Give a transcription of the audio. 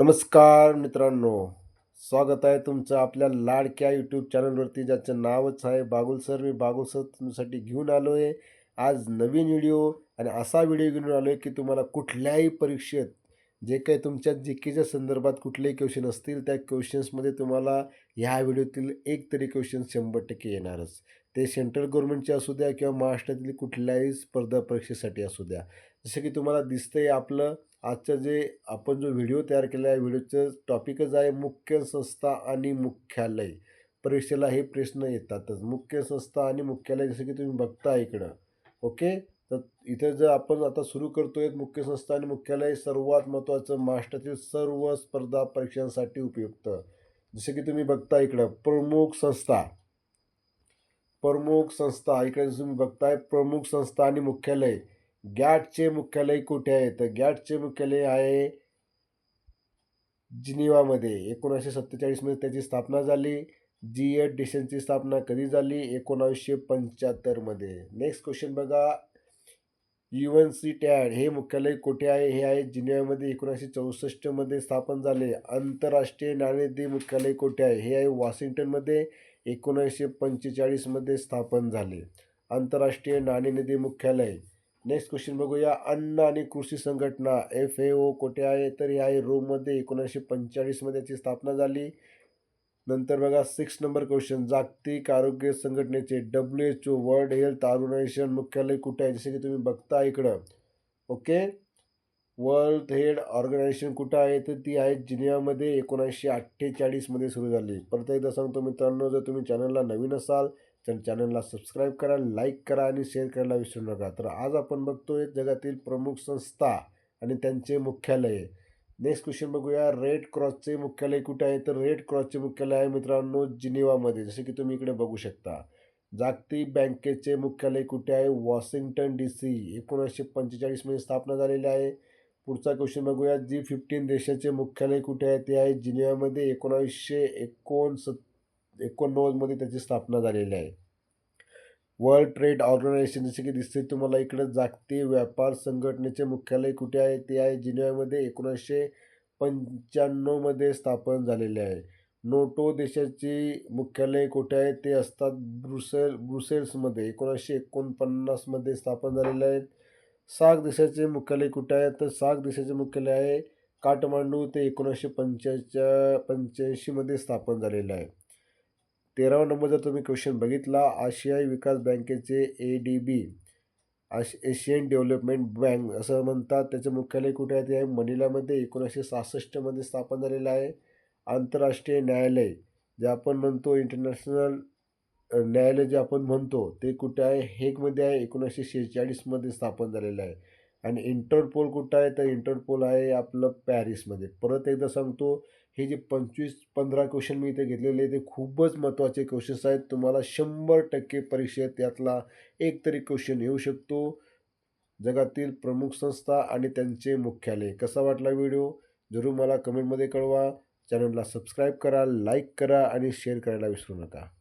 नमस्कार मित्रांनो स्वागत आहे तुमचं आपल्या लाडक्या यूट्यूब चॅनलवरती ज्याचं नावच आहे बागुल सर. मी बागुल सर तुमच्यासाठी घेऊन आलो आहे आज नवीन व्हिडिओ आणि असा व्हिडिओ घेऊन आलो आहे की तुम्हाला कुठल्याही परीक्षेत जे काही तुमच्या जी केच्या संदर्भात कुठलेही क्वेश्चन असतील त्या क्वेश्चन्समध्ये तुम्हाला ह्या व्हिडिओतील एक तरी क्वेश्चन शंभर टक्के येणारच. ते सेंट्रल गव्हर्नमेंटचे असू द्या किंवा महाराष्ट्रातील कुठल्याही स्पर्धा परीक्षेसाठी असू द्या. जसं की तुम्हाला दिसतंय आपलं आजचं जे आपण जो व्हिडिओ तयार केला आहे व्हिडिओचं टॉपिकच आहे मुख्य संस्था आणि मुख्यालय. परीक्षेला हे प्रश्न येतातच. मुख्य संस्था आणि मुख्यालय जसं की तुम्ही बघता इकडं. ओके? तर इथं जर आपण आता सुरू करतोय मुख्य संस्था आणि मुख्यालय सर्वात महत्त्वाचं महाराष्ट्रातील सर्व स्पर्धा परीक्षांसाठी उपयुक्त. जसं की तुम्ही बघता इकडं प्रमुख संस्था. प्रमुख संस्था इकडे जसं तुम्ही बघताय प्रमुख संस्था आणि मुख्यालय. गॅटचे मुख्यालय कुठे आहे? तर गॅटचे मुख्यालय आहे जिनिवामध्ये. एकोणीसशे सत्तेचाळीसमध्ये त्याची स्थापना झाली. जी एड डिशनची स्थापना कधी झाली? एकोणावीसशे पंच्याहत्तरमध्ये नेक्स्ट क्वेश्चन बघा. यू एन सी टॅड हे मुख्यालय कुठे आहे? हे आहे जिनिवामध्ये. एकोणीसशे चौसष्टमध्ये स्थापन झाले. आंतरराष्ट्रीय नाणेनिधी मुख्यालय कुठे आहे? हे आहे वॉशिंग्टनमध्ये एकोणीसशे पंचेचाळीसमध्ये स्थापन झाले. आंतरराष्ट्रीय नाणेनिधी मुख्यालय. नेक्स्ट क्वेश्चन बघूया. अन्न आणि कृषी संघटना एफ ए ओ कुठे आहे? तर ह्या आहे रोममध्ये एकोणीसशे पंचेचाळीसमध्ये याची स्थापना झाली. नंतर बघा सिक्स नंबर क्वेश्चन जागतिक आरोग्य संघटनेचे W H O world health organisation मुख्यालय कुठे आहे? जसे की तुम्ही बघता इकडं. ओके वर्ल्ड हेल्थ ऑर्गनायझेशन कुठं आहे? तर ती आहे जिनियामध्ये एकोणीसशे अठ्ठेचाळीसमध्ये सुरू झाली. परत एकदा सांगतो मित्रांनो जर तुम्ही चॅनलला नवीन असाल तर चॅनलला सबस्क्राईब करा लाईक करा आणि शेअर करायला विसरू नका. तर आज आपण बघतोय जगातील प्रमुख संस्था आणि त्यांचे मुख्यालय. नेक्स्ट क्वेश्चन बघूया. रेड क्रॉसचे मुख्यालय कुठे आहे? तर रेड क्रॉसचे मुख्यालय आहे मित्रांनो जिनिवामध्ये. जसे की तुम्ही इकडे बघू शकता. जागतिक बँकेचे मुख्यालय कुठे आहे? वॉशिंग्टन डी सी एकोणीसशे पंचेचाळीसमध्ये स्थापना झालेली आहे. पुढचा क्वेश्चन बघूया. जी फिफ्टीन देशाचे मुख्यालय कुठे आहे? ते आहे जिनिवामध्ये. एकोणावीसशे एकोणसत् एकोणनव्वदमध्ये त्याची स्थापना झालेली आहे. वर्ल्ड ट्रेड ऑर्गनायझेशन जसे की दिसते तुम्हाला इकडं जागतिक व्यापार संघटनेचे मुख्यालय कुठे आहे? ते आहे जिनिवामध्ये एकोणीसशे पंच्याण्णवमध्ये स्थापन झालेले आहे. नोटो देशाची मुख्यालय कुठे आहे? ते असतात ब्रुसेल ब्रुसेल्समध्ये. एकोणीसशे एकोणपन्नासमध्ये स्थापन झालेले आहेत साग देशाचे मुख्यालय कुठे आहे? तर साग देशाचे मुख्यालय आहे काठमांडू. ते एकोणीसशे पंच्याच्या पंच्याऐंशीमध्ये स्थापन झालेलं आहे. तेरावा नंबर जर तुम्ही क्वेश्चन बघितला आशियाई विकास बँकेचे ए डी बी आश एशियन डेव्हलपमेंट बँक असं म्हणतात. त्याचं मुख्यालय कुठे आहे? ते आहे मनिलामध्ये एकोणीसशे सहासष्टमध्ये स्थापन झालेलं आहे. आंतरराष्ट्रीय न्यायालय जे आपण म्हणतो इंटरनॅशनल न्यायालय जे आपण म्हणतो ते कुठे आहे? हेगमध्ये आहे. एकोणीसशे शेहेचाळीसमध्ये स्थापन झालेलं आहे. आणि इंटरपोल कुठं आहे? तर इंटरपोल आहे आपलं पॅरिसमध्ये परत एकदा सांगतो हे जे पंचवीस पंधरा क्वेश्चन मी इथे घेतलेले ते खूपच महत्त्वाचे क्वेश्चन्स आहेत. तुम्हाला शंभर टक्के परीक्षेत त्यातला एक तरी क्वेश्चन येऊ शकतो. जगातील प्रमुख संस्था आणि त्यांचे मुख्यालय. कसा वाटला व्हिडिओ जरूर मला कमेंटमध्ये कळवा. चॅनलला सबस्क्राईब करा लाईक करा आणि शेअर करायला विसरू नका.